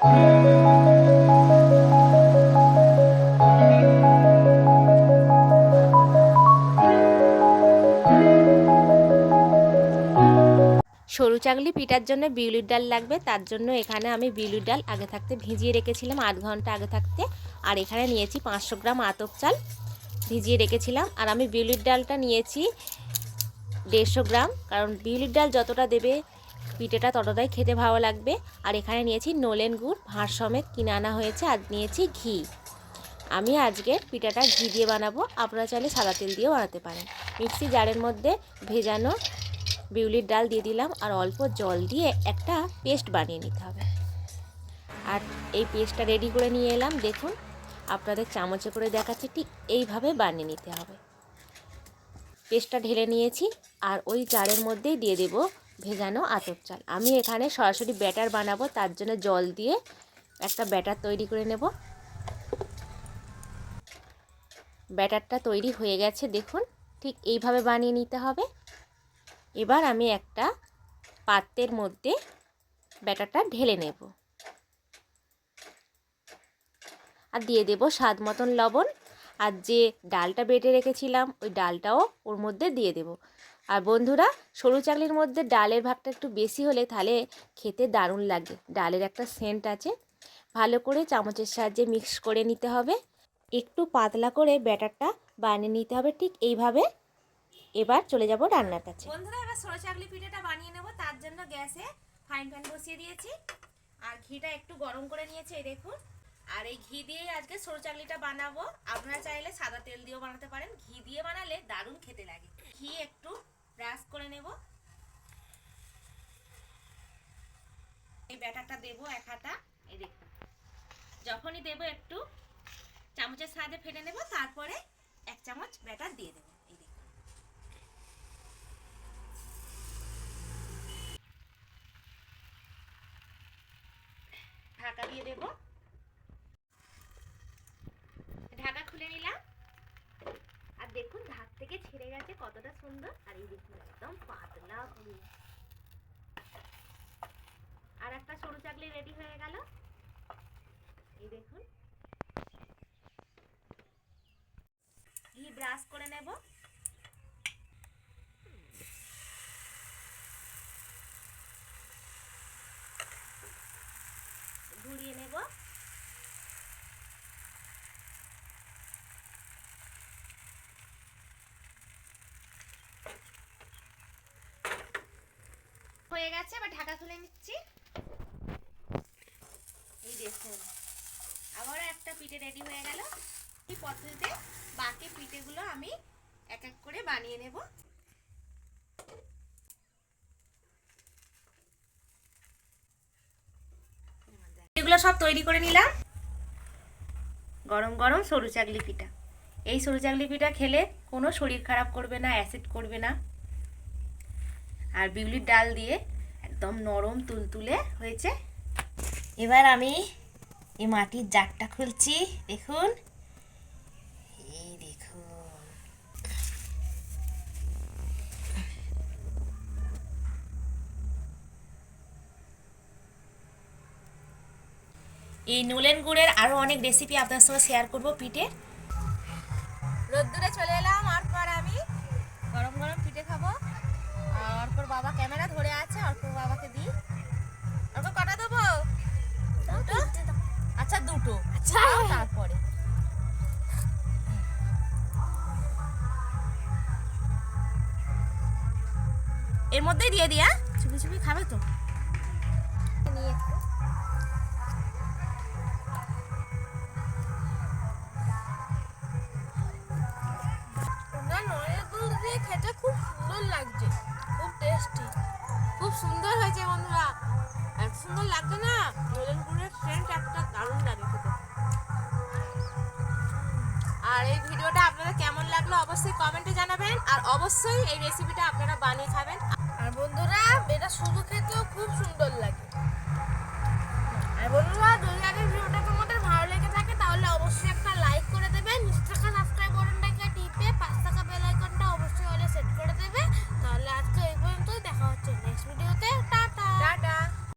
সরু চাগলি পিঠার জন্য বিউলির ডাল লাগবে, তার জন্য এখানে আমি বিউলির ডাল আগে থাকতে ভিজিয়ে রেখেছিলাম আধ ঘণ্টা আগে থাকতে। আর এখানে নিয়েছি পাঁচশো গ্রাম আতপ চাল ভিজিয়ে রেখেছিলাম। আর আমি বিউলির ডালটা নিয়েছি দেড়শো গ্রাম, কারণ বিউলির ডাল যতটা দেবে পিঠেটা ততটাই খেতে ভালো লাগবে। আর এখানে নিয়েছি নলেন গুড় ভাঁড় সমেত কিনে আনা হয়েছে। আর নিয়েছি ঘি। আমি আজকে পিঠাটা ঘি দিয়ে বানাবো। আপনারা চাইলে সাদা তেল দিয়েও বানাতে পারেন। মিক্সি জারের মধ্যে ভেজানো বিউলির ডাল দিয়ে দিলাম। আর অল্প জল দিয়ে একটা পেস্ট বানিয়ে নিতে হবে। আর এই পেস্টটা রেডি করে নিয়ে এলাম। দেখুন, আপনাদের চামচে করে দেখাচ্ছি। ঠিক এইভাবে বানিয়ে নিতে হবে। পেস্টটা ঢেলে নিয়েছি। আর ওই জারের মধ্যেই দিয়ে দেব ভেজানো আতর চাল। আমি এখানে সরাসরি ব্যাটার বানাবো, তার জন্য জল দিয়ে একটা ব্যাটার তৈরি করে নেব। ব্যাটারটা তৈরি হয়ে গেছে, দেখুন, ঠিক এইভাবে বানিয়ে নিতে হবে। এবার আমি একটা পাত্রের মধ্যে ব্যাটারটা ঢেলে নেব। আর দিয়ে দেব স্বাদ মতন লবণ। আর যে ডালটা বেটে রেখেছিলাম, ওই ডালটাও ওর মধ্যে দিয়ে দেব। আর বন্ধুরা, সরু চাকলির মধ্যে ডালের ভাগটা একটু বেশি হলে তাহলে খেতে দারুণ লাগে। ডালের একটা সেন্ট আছে। ভালো করে চামচের সাহায্যে মিক্স করে নিতে হবে। একটু পাতলা করে ব্যাটারটা বানিয়ে নিতে হবে ঠিক এইভাবে। এবার চলে যাব রান্নার কাছে। বন্ধুরা, এবার সরো চাকলি পিঠাটা বানিয়ে নেব। তার জন্য গ্যাসে ফাইন প্যান বসিয়ে দিয়েছি। আর ঘিটা একটু গরম করে নিয়েছি, এই দেখুন। আর এই ঘি দিয়ে আজকে সরু চাকলিটা বানাবো। আপনারা চাইলে সাদা তেল দিয়েও বানাতে পারেন। ঘি দিয়ে বানালে দারুণ খেতে লাগে। ঘি একটু ব্রাশ করে নেব। এই ব্যাটারটা দেবো এক হাতা, এই দেখুন। যখনই দেবো একটু চামচের সাহায্যে ফেটে নেব, তারপরে এক চামচ ব্যাটার দিয়ে দেবো, এই দেখুন। ঢাকা দিয়ে দেব ঢাকা খুলে নিলাম আর দেখুন ধার থেকে ছেড়ে গেছে কতটা সুন্দর আর এই দেখুন একদম পাতলা পুরি আর একটা সরু চাকলি রেডি হয়ে গেল। এই দেখুন। ঘি ব্রাশ করে নেব ঘুরিয়ে নেব হয়ে গেছে, এবার ঢাকা খুলে নিচ্ছি। এই দেখুন, আবারও একটা পিঠে রেডি হয়ে গেল। এই পদ্ধতিতে? বাকি পিঠেগুলো আমি এক এক করে বানিয়ে নেব। এগুলো সব তৈরি করে নিলাম। গরম গরম সরু চাকলি পিঠা। এই সরু চাকলি পিঠা খেলে কোনো শরীর খারাপ করবে না অ্যাসিড করবে না। আর বিউলির ডাল দিয়ে একদম নরম তুলতুলে হয়েছে। এবার আমি এই মাটির জারটা খুলছি, দেখুন। এই দেখুন। এই নুলেন গুড়ের আরও অনেক রেসিপি আপনার সঙ্গে শেয়ার করব পিঠে। রোদ্দুরে চলে এলাম। দুটো। আচ্ছা। তারপরে। এর মধ্যেই দিয়ে দিয়া চুপি চুপি খাবে তো। নিয়ে একটু। নলের গুড় দিয়ে খেতে খুব সুন্দর লাগছে। খুব টেস্টি খুব সুন্দর হয়েছে বন্ধুরা। এত সুন্দর লাগছে না? নলেন আর এই ভিডিওটা আপনাদের কেমন লাগল অবশ্যই কমেন্টে জানাবেন। আর অবশ্যই এই রেসিপিটা আপনারা বানিয়ে খাবেন। আর বন্ধুরা, এটা শুধু খেতেও খুব সুন্দর লাগে। আর বন্ধুরা দুই আগে ভিডিওটা